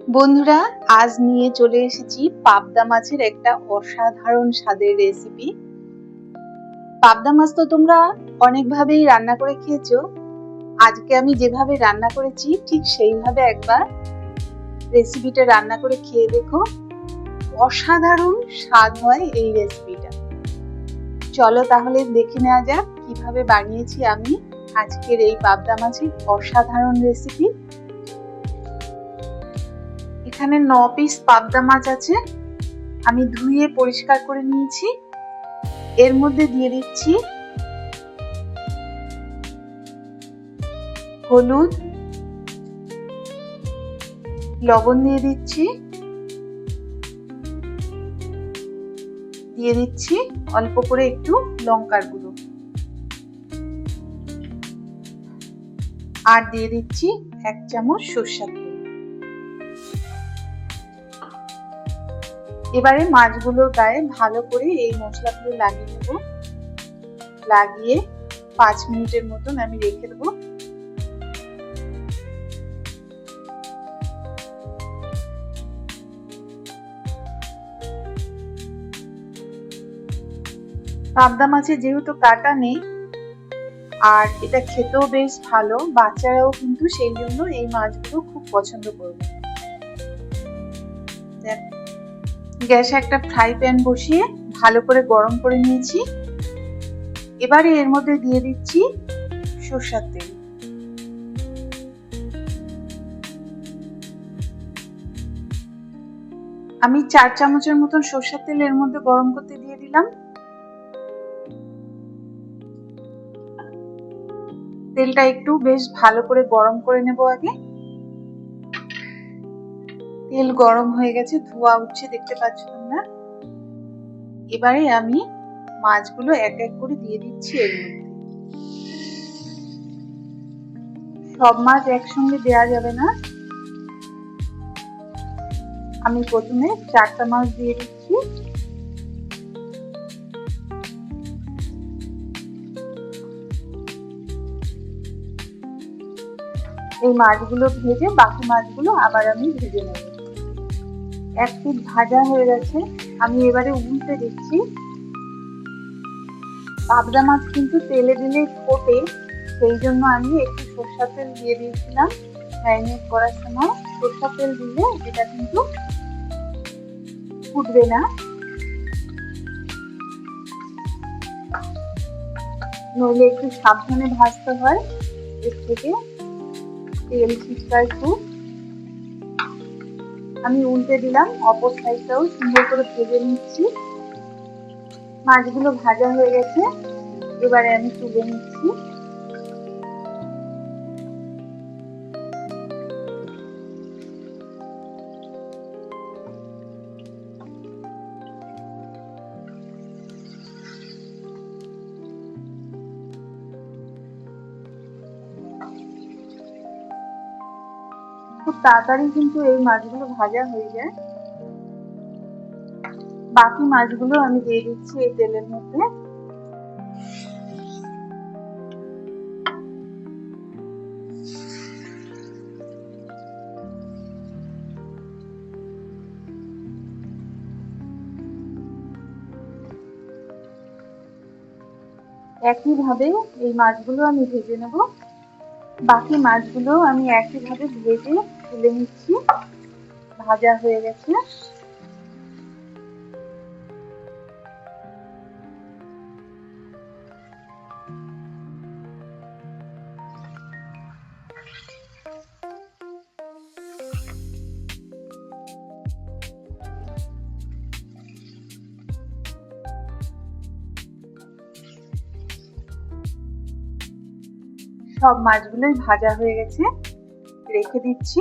বন্ধুরা, আজ নিয়ে চলে এসেছি পাবদা মাছের একটা অসাধারণ স্বাদের রেসিপি পাবদা মাছ তো তোমরা অনেকভাবেই রান্না করে খেয়েছো। আজকে আমি যেভাবে রান্না করেছি, ঠিক সেইভাবে একবার রেসিপিটা রান্না করে খেয়ে দেখো। অসাধারণ স্বাদ হয় এই রেসিপিটা চলো তাহলে দেখে নেওয়া যাক কীভাবে বানিয়েছি আমি আজকের এই পাবদা মাছের অসাধারণ রেসিপি এখানে ন পিস পাবদা মাছ আছে। আমি ধুয়ে পরিষ্কার করে নিয়েছি। এর মধ্যে দিয়ে দিচ্ছি হলুদ। লবণ দিয়ে দিচ্ছি। দিয়ে দিচ্ছি অল্প করে একটু লঙ্কার গুঁড়ো। আর দিয়ে দিচ্ছি এক চামচ সর্ষার এবারে মাছগুলোর গায়ে ভালো করে এই মশলাগুলো লাগিয়ে নেব। লাগিয়ে পাঁচ মিনিটের মতন আমি রেখে দেবো। পাবদা মাছে যেহেতু কাটা নেই, আর এটা খেতেও বেশ ভালো, বাচ্চারাও কিন্তু সেই জন্য এই মাছগুলো খুব পছন্দ করবে। গ্যাসে একটা ফ্রাই প্যান বসিয়ে ভালো করে গরম করে নিয়েছি। এবারে এর মধ্যে দিয়ে দিচ্ছি সর্ষার তেল। আমি চার চামচের মতন সর্ষার তেল এর মধ্যে গরম করতে দিয়ে দিলাম। তেলটা একটু বেশ ভালো করে গরম করে নেব আগে। তেল গরম হয়ে গেছে, ধোয়া উঠছে, দেখতে পাচ্ছ তোমরা এবারে আমি মাছগুলো এক এক করে দিয়ে দিচ্ছি এর মধ্যে। সব মাছ একসঙ্গে দেওয়া যাবে না। আমি প্রথমে চারটা মাছ দিয়ে দিচ্ছি। এই মাছগুলো ভেজে বাকি মাছগুলো আবার আমি ভেজে নেব। এক পিট ভাজা হয়ে গেছে। আমি এবারে উল্টে দিচ্ছি। পাবদা মাছ কিন্তু তেলে দিলে ফোটে, সেই জন্য আমি একটু সর্ষা তেল দিয়ে দিয়েছিলাম। ম্যারিনেট করার সময় সর্ষা তেল দিলে এটা কিন্তু ফুটবে না। নইলে একটু সাবধানে ভাজতে হয়। এর থেকে তেল ছিটকায় খুব। আমি উল্টে দিলাম, অপর সাইডটাও সুন্দর করে ভেজে নিচ্ছি। মাছগুলো ভাজা হয়ে গেছে, এবারে আমি তুলে নিচ্ছি। খুব তাড়াতাড়ি কিন্তু এই মাছগুলো ভাজা হয়ে যায়। বাকি মাছগুলো আমি দিয়ে দিচ্ছি এই তেলের মধ্যে। একইভাবে এই মাছগুলো আমি ভেজে নেব। বাকি মাছগুলো আমি একইভাবে ভেজে তুলে নিচ্ছি। ভাজা হয়ে গেছে। সব মাছগুলোই ভাজা হয়ে গেছে, রেখে দিচ্ছি।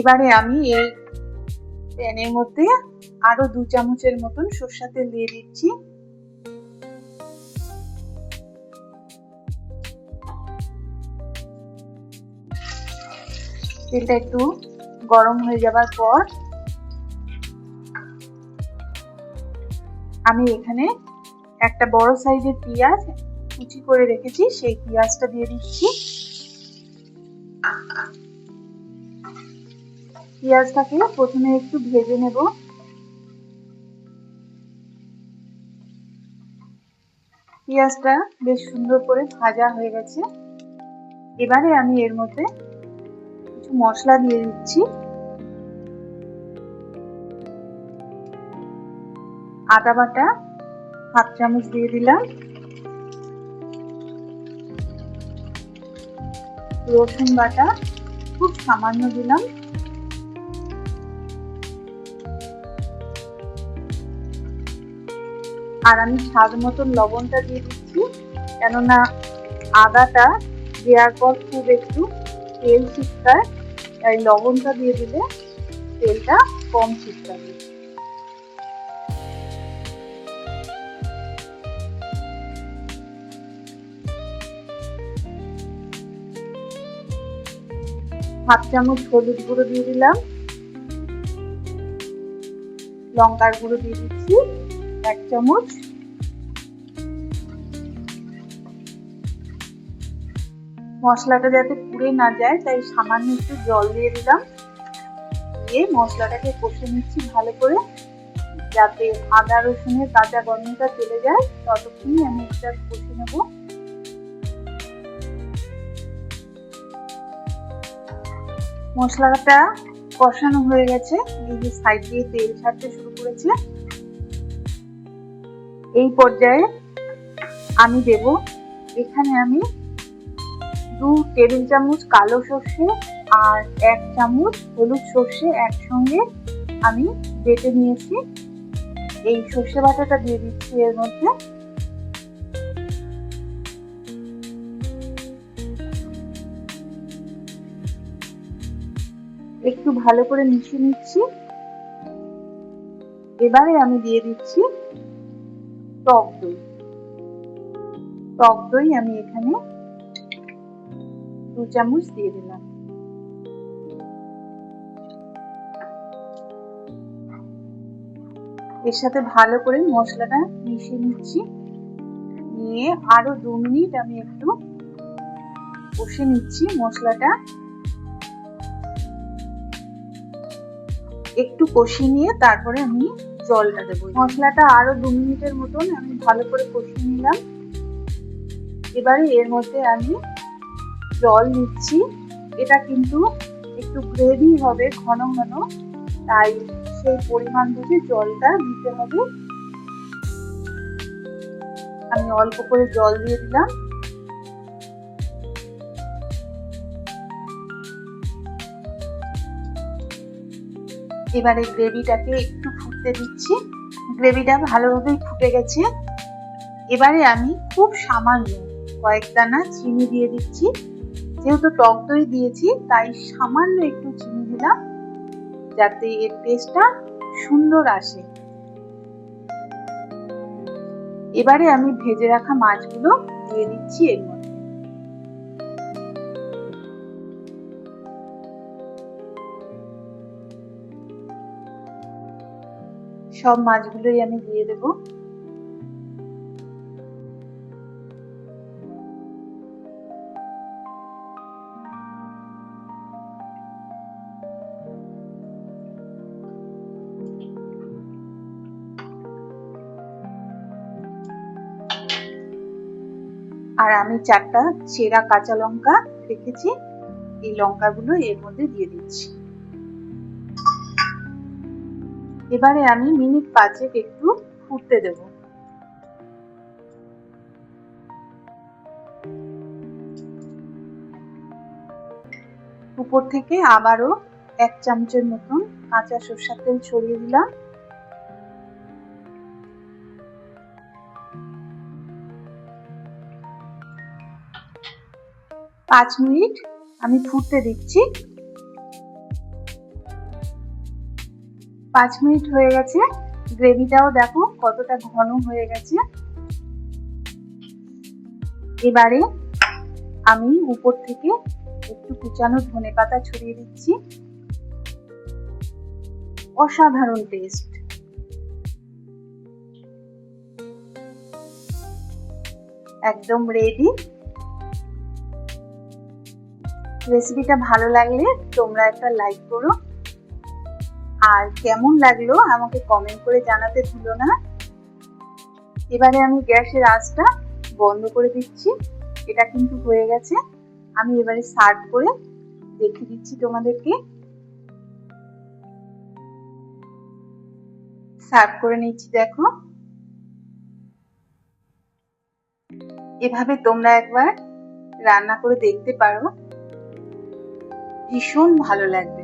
এবারে আমি এই প্যানের মধ্যে আরও দু চামচের মতন সর্ষা তেল দিয়ে দিচ্ছি। তেলটা একটু গরম হয়ে যাবার পর আমি এখানে একটা বড় সাইজের পেঁয়াজ কুচি করে রেখেছি, সেই পেঁয়াজটা দিয়ে দিচ্ছি। পেঁয়াজটাকে প্রথমে একটু ভেজে নেব। পেঁয়াজটা বেশ সুন্দর করে ভাজা হয়ে গেছে। এবারে আমি এর মধ্যে কিছু মশলা দিয়ে দিচ্ছি। আদা বাটা, হাফ চামচ দিয়ে দিলাম। রসুন বাটা খুব সামান্য দিলাম। আর আমি স্বাদ মতন লবণটা দিয়ে দিচ্ছি, কেননা আদাটা দেওয়ার পর খুব একটু তেল ছিটকায় তাই লবণটা দিয়ে দিলে তেলটা কম ছিটকাবে হাফ চামচ হলুদ গুঁড়ো দিয়ে দিলাম। লঙ্কার গুঁড়ো দিয়ে দিচ্ছি, এক চামচ। মশলাটা যাতে পুড়ে না যায়, তাই সামান্য একটু জল দিয়ে দিলাম। দিয়ে মশলাটাকে কষে নিচ্ছি ভালো করে, যাতে আদা রসুনের কাঁচা গন্ধটা চলে যায়। ততক্ষণই আমি এটা কষে নেব। মশলাটা কষানো হয়ে গেছে। এই সাইড দিয়ে তেল ছাড়তে শুরু করেছে। এই পর্যায়ে আমি দেব, এখানে আমি দু টেবিল চামচ কালো সর্ষে আর এক চামচ হলুদ সর্ষে একসঙ্গে আমি বেটে নিয়েছি। এই সর্ষে বাটাটা দিয়ে দিচ্ছি এর মধ্যে। একটু ভালো করে মিশিয়ে নিচ্ছি। এবারে আমি দিয়ে দিচ্ছি টক দই। টক দই আমি এখানে দু চামচ দিয়ে দিলাম। এর সাথে ভালো করে মশলাটা মিশিয়ে নিচ্ছি। নিয়ে আরও দু মিনিট আমি একটু কষে নিচ্ছি মশলাটা। একটু কষিয়ে নিয়ে তারপরে আমি জলটা দেবো। মশলাটা আরও দু মিনিটের মতন আমি ভালো করে কষিয়ে নিলাম। এবারে এর মধ্যে আমি জল নিচ্ছি এটা কিন্তু একটু গ্রেভি হবে, ঘন ঘন। তাই সেই পরিমাণ বুঝে জলটা দিতে হবে। আমি অল্প করে জল দিয়ে দিলাম। এবারে গ্রেভিটাকে একটু ফুটতে দিচ্ছি। গ্রেভিটা ভালোভাবেই ফুটে গেছে। এবারে আমি খুব সামান্য কয়েক দানা চিনি দিয়ে দিচ্ছি। যেহেতু টক দই দিয়েছি, তাই সামান্য একটু চিনি দিলাম, যাতে এর টেস্টটা সুন্দর আসে। এবারে আমি ভেজে রাখা মাছগুলো দিয়ে দিচ্ছি এর সব মাছগুলোই আমি দিয়ে দেবো। আর আমি চারটা চেরা কাঁচা লঙ্কা রেখেছি। এই লঙ্কাগুলো এর মধ্যে দিয়ে দিচ্ছি। এবারে আমি মিনিট পাঁচেক একটু ফুটতে দেব। উপর থেকে আবারও এক চামচের মতন কাঁচা সর্ষার তেল ছড়িয়ে দিলাম। পাঁচ মিনিট আমি ফুটতে দিচ্ছি। পাঁচ মিনিট হয়ে গেছে। গ্রেভিটাও দেখো কতটা ঘন হয়ে গেছে। এবারে আমি উপর থেকে একটু কুচানো ধনে পাতা ছড়িয়ে দিচ্ছি। অসাধারণ টেস্ট। একদম রেডি রেসিপিটা ভালো লাগলে তোমরা একটা লাইক করো। আর কেমন লাগল আমাকে কমেন্ট করে জানাতে ভুলো না। এবারে আমি গ্যাসের আঁচটা বন্ধ করে দিচ্ছি। এটা কিন্তু হয়ে গেছে। আমি এবারে সার্ভ করে দেখিয়ে দিচ্ছি তোমাদেরকে। সার্ভ করে নিচ্ছি, দেখো। এভাবে তোমরা একবার রান্না করে দেখতে পারো। ভীষণ ভালো লাগবে।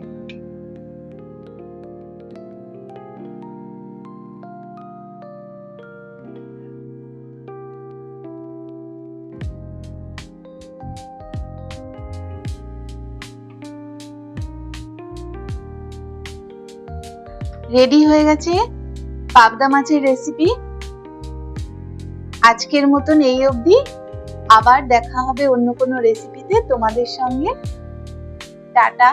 রেডি হয়ে গেছে পাবদা মাছের রেসিপি আজকের মতন এই অবধি। আবার দেখা হবে অন্য কোনো রেসিপিতে তোমাদের সঙ্গে। টাটা।